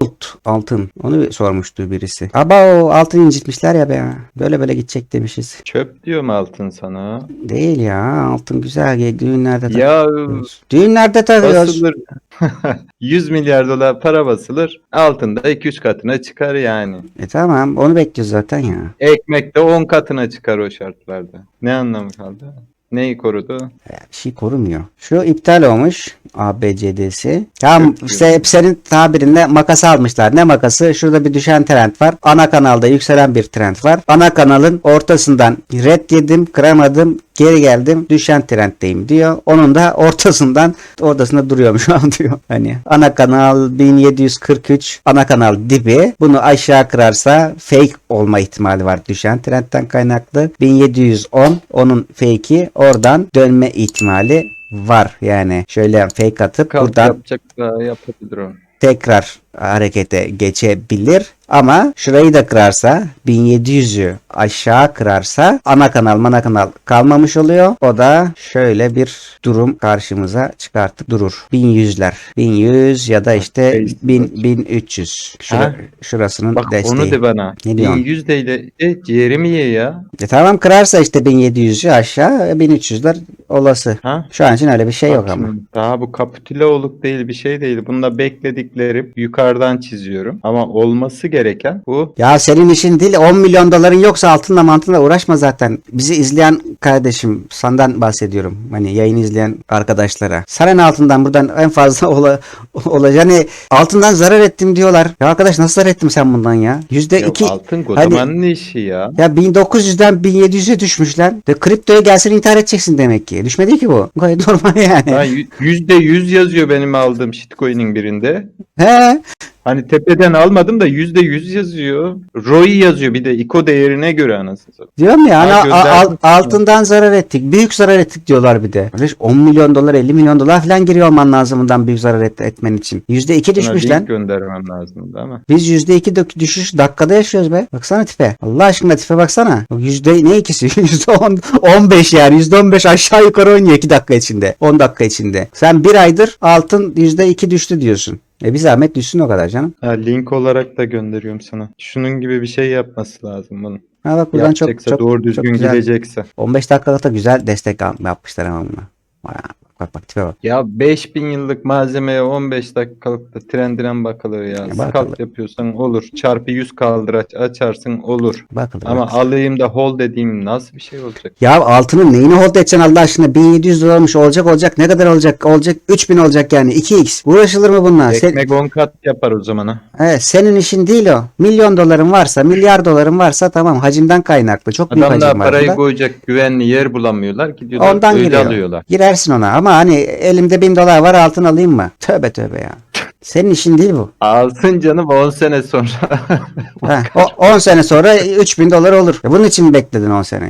Gold altın. Onu sormuştu birisi. Aba o altın incitmişler ya be. Böyle böyle gidecek demişiz. Çöp diyorum altın sana. Değil ya altın güzel. Düğünlerde tak- Ya Düğünlerde takıyoruz. basılır. 100 milyar dolar para basılır. Altında 2-3 katına çıkar yani. E tamam onu bekliyoruz zaten ya. Ekmek de 10 katına çıkar o şartlarda. Ne anlamı kaldı? Neyi korudu? Bir şey korumuyor. Şu iptal olmuş ABCD'si. Tamam işte hep senin tabirinde makas almışlar. Ne makası? Şurada bir düşen trend var. Ana kanalda yükselen bir trend var. Ana kanalın ortasından red yedim, kıramadım, geri geldim, düşen trenddeyim diyor. Onun da ortasından ortasında duruyorum şu an diyor. Hani ana kanal 1743 ana kanal dibi. Bunu aşağı kırarsa fake olma ihtimali var düşen trendten kaynaklı. 1710 onun fake'i oradan dönme ihtimali var. Yani şöyle fake atıp Kalk buradan yapacak yapabilir o. tekrar harekete geçebilir. Ama şurayı da kırarsa 1700'ü aşağı kırarsa ana kanal mana kanal kalmamış oluyor. O da şöyle bir durum karşımıza çıkartıp durur. 1100'ler. 1100 ya da işte Face 1000, 1300. Şura, şurasının Bak desteği. onu de bana. Ne diyorsun? 1100 değil de ciğerimi ye ya. E tamam kırarsa işte 1700'ü aşağı 1300'ler olası. Ha? Şu an için öyle bir şey yok Bak ama. şimdi, Daha bu kapitüle oluk değil bir şey değil. Bunda beklediklerim yukarıdan çiziyorum. Ama olması gereken bu. Ya senin işin değil 10 milyon doların yoksa altınla mantınla uğraşma zaten. Bizi izleyen kardeşim senden bahsediyorum. Hani yayın izleyen arkadaşlara. Sana ne altından buradan en fazla ola, olacak. Hani altından zarar ettim diyorlar. Ya arkadaş nasıl zarar ettim sen bundan ya? Yüzde Ya iki. altın kocamanın işi ya. Ya 1900'den 1700'e düşmüşler. De kriptoya gelsen intihar edeceksin demek ki. Düşmedi ki bu. Gayet normal yani. Ya yü- yüzde yüz yazıyor benim aldığım shitcoin'in birinde. He. Hani tepeden almadım da yüzde yüz yazıyor. ROI yazıyor bir de ICO değerine göre anasını satayım. Diyorum ya Ha, ana, gönderdim. al- altından zarar ettik. Büyük zarar ettik diyorlar bir de. Kardeş 10 milyon dolar 50 milyon dolar falan giriyor olman lazım bundan büyük zarar et, etmen için. %2 Sana düşmüş link lan. göndermem lazımdı ama. Biz %2 dök- düşüş dakikada yaşıyoruz be. Baksana tipe. Allah aşkına tipe baksana. Bak Yüzde ne ikisi? Yüzde on, 15 yani. Yüzde 15 aşağı yukarı oynuyor 2 dakika içinde. 10 dakika içinde. Sen bir aydır altın yüzde 2 düştü diyorsun. E bir zahmet düşsün o kadar canım. Ha, link olarak da gönderiyorum sana. Şunun gibi bir şey yapması lazım bunun. Ha bak buradan çok Yapacaksa çok, doğru çok düzgün güzel. gidecekse. 15 dakikalıkta güzel destek yapmışlar ama buna. Vay, Bak bak tipe bak. Ya 5000 yıllık malzemeye 15 dakikalıkta trendine bakılır ya. Ya bakılır. yapıyorsan olur. Çarpı 100 kaldıraç açarsın olur. Bakılır. Ama bakılır. alayım da hold dediğim nasıl bir şey olacak? Ya altının neyini hold edeceksin Allah aşkına? 1700 dolarmış olacak olacak. Ne kadar olacak? Olacak 3000 olacak yani. 2x. Uğraşılır mı bununla? Sen, Ekmek 10 kat yapar o zaman ha. evet, senin işin değil o. Milyon doların varsa, milyar doların varsa tamam hacimden kaynaklı. Çok büyük Adamlar hacim var. parayı burada. koyacak güvenli yer bulamıyorlar. Gidiyorlar Ondan öyle giriyor. alıyorlar. Girersin ona ama hani elimde 1000 dolar var altın alayım mı? Tövbe tövbe ya. Senin işin değil bu. Alsın canım 10 sene sonra. Ha, o 10 sene sonra 3000 dolar olur. Bunun için mi bekledin 10 sene?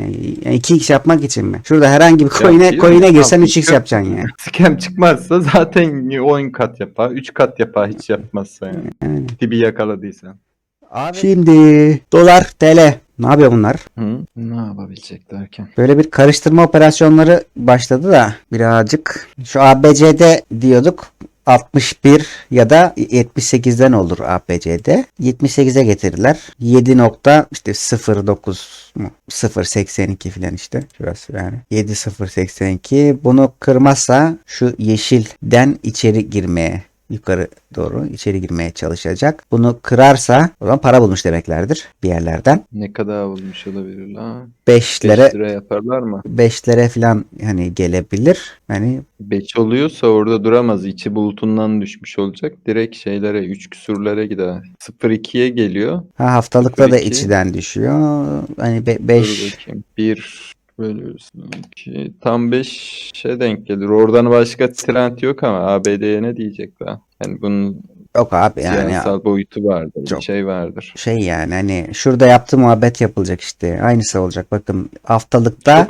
Yani 2x yapmak için mi? Şurada herhangi bir coin'e coin'e girsen Tamam, 3x yok. yapacaksın yani. Scam çıkmazsa zaten 10 kat yapar. 3 kat yapar hiç yapmazsa yani. Yani. Dibi yakaladıysa. Şimdi dolar TL. Ne yapıyor bunlar? Hı? Ne yapabilecek derken? Böyle bir karıştırma operasyonları başladı da birazcık şu ABCD diyorduk 61 ya da 78'den olur ABCD. 78'e getirdiler. 7 nokta işte 09 mu? 082 falan işte. Şurası yani. 7082. Bunu kırmazsa şu yeşilden içeri girmeye yukarı doğru içeri girmeye çalışacak. Bunu kırarsa o zaman para bulmuş demeklerdir bir yerlerden. Ne kadar olmuş olabilir lan? 5'lere 5 lira yaparlar mı? 5'lere falan hani gelebilir. Hani 5 oluyorsa orada duramaz. İçi bulutundan düşmüş olacak. Direkt şeylere 3 küsurlara gider. 0-2'ye geliyor. ha haftalıkta da Peki. içiden düşüyor. Hani Dur 5 bakayım. 1 bölüyorsun 2. Tam 5'e denk gelir. Oradan başka trend yok ama ABD'ye ne diyecek daha? Yani bunun yok abi yani siyasal boyutu vardır. Çok. Bir şey vardır. şey yani hani şurada yaptığı muhabbet yapılacak işte. Aynısı olacak. Bakın haftalıkta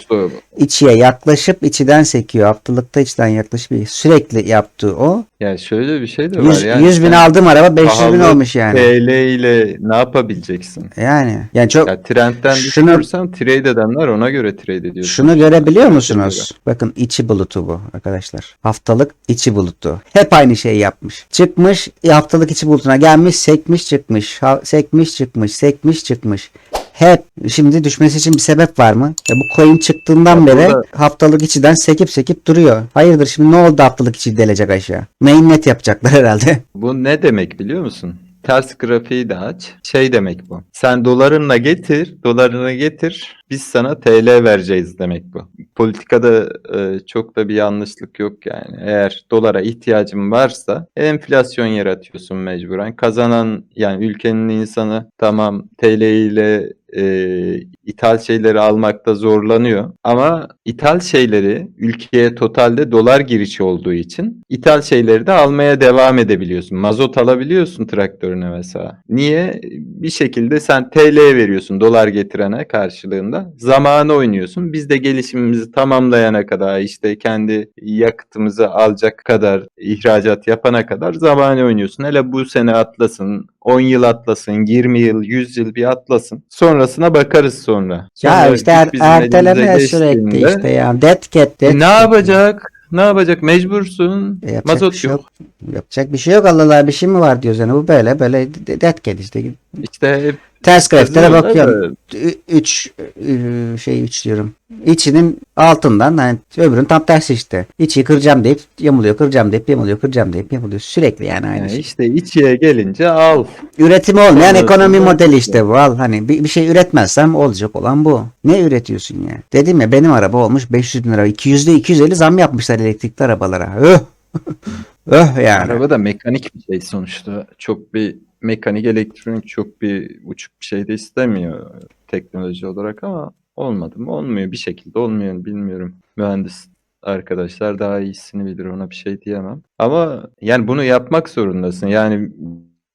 içiye yaklaşıp içiden sekiyor. Haftalıkta içten yaklaşıp sürekli yaptığı o. Ya şöyle bir şey de 100, var. Yani 100 bin sen aldığım araba 500 bin olmuş yani. TL ile ne yapabileceksin? Yani yani çok Ya trendten Şunu- düşünürsen trade edenler ona göre trade ediyorsun. Şunu görebiliyor musunuz? Bakın içi bulutu bu arkadaşlar. Haftalık içi bulutu. Hep aynı şeyi yapmış. Çıkmış haftalık içi bulutuna gelmiş sekmiş çıkmış. Ha- sekmiş çıkmış sekmiş çıkmış. Hep şimdi düşmesi için bir sebep var mı? Ya bu coin çıktığından Ya beri burada- haftalık içiden sekip sekip duruyor. Hayırdır şimdi ne oldu haftalık içi delecek aşağı? Mainnet yapacaklar herhalde. Bu ne demek biliyor musun? Ters grafiği de aç. Şey demek bu. Sen dolarınla getir, dolarını getir. Biz sana TL vereceğiz demek bu. Politikada e, çok da bir yanlışlık yok yani. Eğer dolara ihtiyacın varsa enflasyon yaratıyorsun mecburen. Kazanan yani ülkenin insanı tamam TL ile e, ithal şeyleri almakta zorlanıyor. Ama ithal şeyleri ülkeye totalde dolar girişi olduğu için ithal şeyleri de almaya devam edebiliyorsun. Mazot alabiliyorsun traktörüne mesela. Niye? Bir şekilde sen TL veriyorsun dolar getirene karşılığında. Zamanı oynuyorsun. Biz de gelişimimizi tamamlayana kadar işte kendi yakıtımızı alacak kadar ihracat yapana kadar zamanı oynuyorsun. Hele bu sene atlasın, 10 yıl atlasın, 20 yıl, 100 yıl bir atlasın. Sonrasına bakarız sonra. ya Sonra işte er, erteleme sürekli işte ya. Dead cat dead E, ne cat. yapacak? Ne yapacak? Mecbursun. E, yapacak Mazot bir şey yok. Yapacak bir şey yok Allah Allah bir şey mi var diyoruz yani bu böyle böyle de- dead cat işte. İşte Ters grafiklere yazıyorlar bakıyorum. da 3 şey 3 diyorum. İçinin altından hani öbürünün tam tersi işte. İçi kıracağım deyip yamuluyor, kıracağım deyip yamuluyor, kıracağım deyip yamuluyor. Sürekli yani aynı yani şey. işte içiye gelince al. Üretimi olmayan Sonrasında- ekonomi modeli işte bu. Al hani bir, bir şey üretmezsem olacak olan bu. Ne üretiyorsun ya? Dedim ya benim araba olmuş 500 bin lira. 200'de 250 zam yapmışlar elektrikli arabalara. Öh. öh yani. Araba da mekanik bir şey sonuçta. Çok bir mekanik elektronik çok bir uçuk bir şey de istemiyor teknoloji olarak ama olmadı mı olmuyor bir şekilde olmuyor bilmiyorum. Mühendis arkadaşlar daha iyisini bilir ona bir şey diyemem. Ama yani bunu yapmak zorundasın. Yani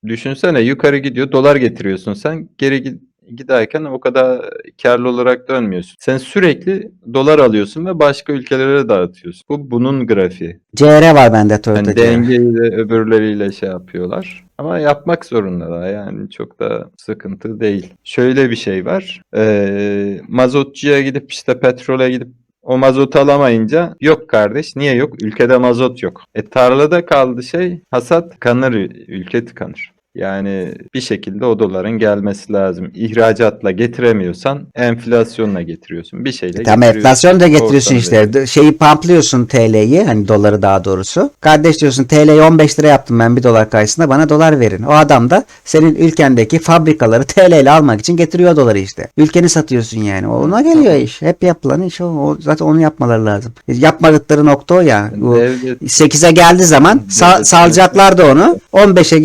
düşünsene yukarı gidiyor dolar getiriyorsun sen geri giderken o kadar karlı olarak dönmüyorsun. Sen sürekli dolar alıyorsun ve başka ülkelere dağıtıyorsun. Bu bunun grafiği. CR var bende Toyota Yani dengeyle öbürleriyle şey yapıyorlar. Ama yapmak zorundalar yani çok da sıkıntı değil. Şöyle bir şey var. Ee, mazotçuya gidip işte petrole gidip o mazotu alamayınca yok kardeş niye yok? Ülkede mazot yok. E tarlada kaldı şey hasat tıkanır ülke tıkanır. Yani bir şekilde o doların gelmesi lazım. İhracatla getiremiyorsan enflasyonla getiriyorsun. Bir şeyle Tam getiriyorsun. enflasyon da getiriyorsun Ortamda işte. Şeyi pamplıyorsun TL'yi hani doları daha doğrusu. Kardeş diyorsun TL'yi 15 lira yaptım ben 1 dolar karşısında bana dolar verin. O adam da senin ülkendeki fabrikaları TL ile almak için getiriyor doları işte. Ülkeni satıyorsun yani. Ona geliyor iş. Hep yapılan iş o. o. Zaten onu yapmaları lazım. Yapmadıkları nokta o ya. Bu Devlet 8'e geldiği zaman sal, Devlet- salacaklardı onu. 15'e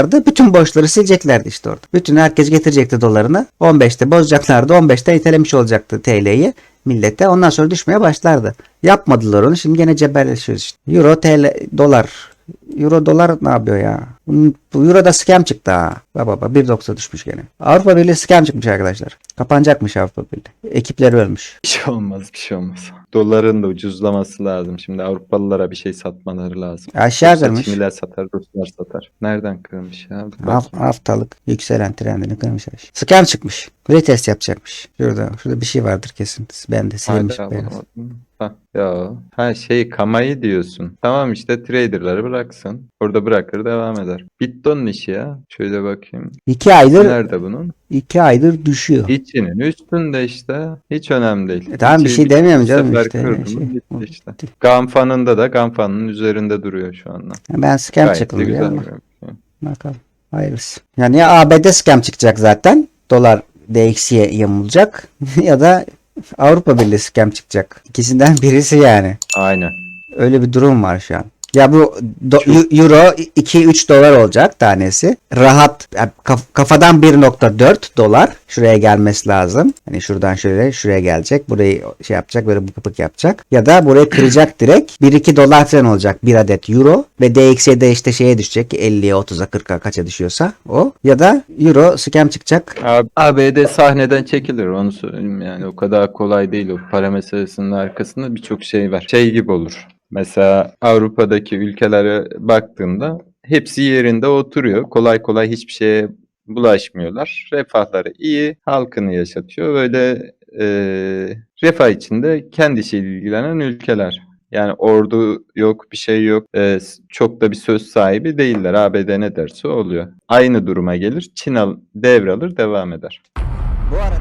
çıkaracaklardı. Bütün borçları sileceklerdi işte orada. Bütün herkes getirecekti dolarını. 15'te bozacaklardı. 15'te itelemiş olacaktı TL'yi millete. Ondan sonra düşmeye başlardı. Yapmadılar onu. Şimdi gene cebelleşiyoruz işte. Euro, TL, dolar. Euro dolar ne yapıyor ya? Bu bu Euro da scam çıktı ha. Baba baba 1.90 düşmüş gene. Avrupa Birliği scam çıkmış arkadaşlar. Kapanacakmış Avrupa Birliği. Ekipleri ölmüş. Bir şey olmaz, bir şey olmaz. Doların da ucuzlaması lazım. Şimdi Avrupalılara bir şey satmaları lazım. Aşağı Yoksa kırmış. Çinliler satar, Ruslar satar. Nereden kırmış ya? Bir Haf- bakayım. haftalık yükselen trendini kırmışlar. Scam çıkmış. Retest yapacakmış. Şurada, şurada bir şey vardır kesin. Ben de silmiş. Ha, ya. Ha şey kamayı diyorsun. Tamam işte traderları bıraksın. Orada bırakır devam eder. Bitton'un işi ya. Şöyle bakayım. İki aydır, Nerede bunun? iki aydır düşüyor. İçinin üstünde işte. Hiç önemli değil. E tamam, bir şey bir demiyorum canım işte, kırdı şey- mı bitti işte. Gamfan'ında da Gamfan'ın üzerinde duruyor şu anda. Ben scam Gayet çıktım güzel. duruyor. Bakalım. Hayırlısı. Yani ya ABD scam çıkacak zaten. Dolar DXY'ye yamulacak. ya da Avrupa Birliği scam çıkacak. İkisinden birisi yani. Aynen. Öyle bir durum var şu an. Ya bu do- euro 2-3 dolar olacak tanesi. Rahat kafadan 1.4 dolar şuraya gelmesi lazım. Hani şuradan şöyle şuraya gelecek. Burayı şey yapacak böyle bıkıp bık yapacak. Ya da burayı kıracak direkt. 1-2 dolar falan olacak bir adet euro. Ve DXY'de işte şeye düşecek 50'ye 30'a 40'a kaça düşüyorsa o. Ya da euro scam çıkacak. ABD sahneden çekilir onu söyleyeyim yani o kadar kolay değil o para meselesinin arkasında birçok şey var. Şey gibi olur. Mesela Avrupa'daki ülkelere baktığında hepsi yerinde oturuyor. Kolay kolay hiçbir şeye bulaşmıyorlar. Refahları iyi, halkını yaşatıyor. Böyle e, refah içinde kendi işiyle ilgilenen ülkeler. Yani ordu yok, bir şey yok. E, çok da bir söz sahibi değiller. ABD ne derse oluyor. Aynı duruma gelir. Çin al, devralır, devam eder. Bu arada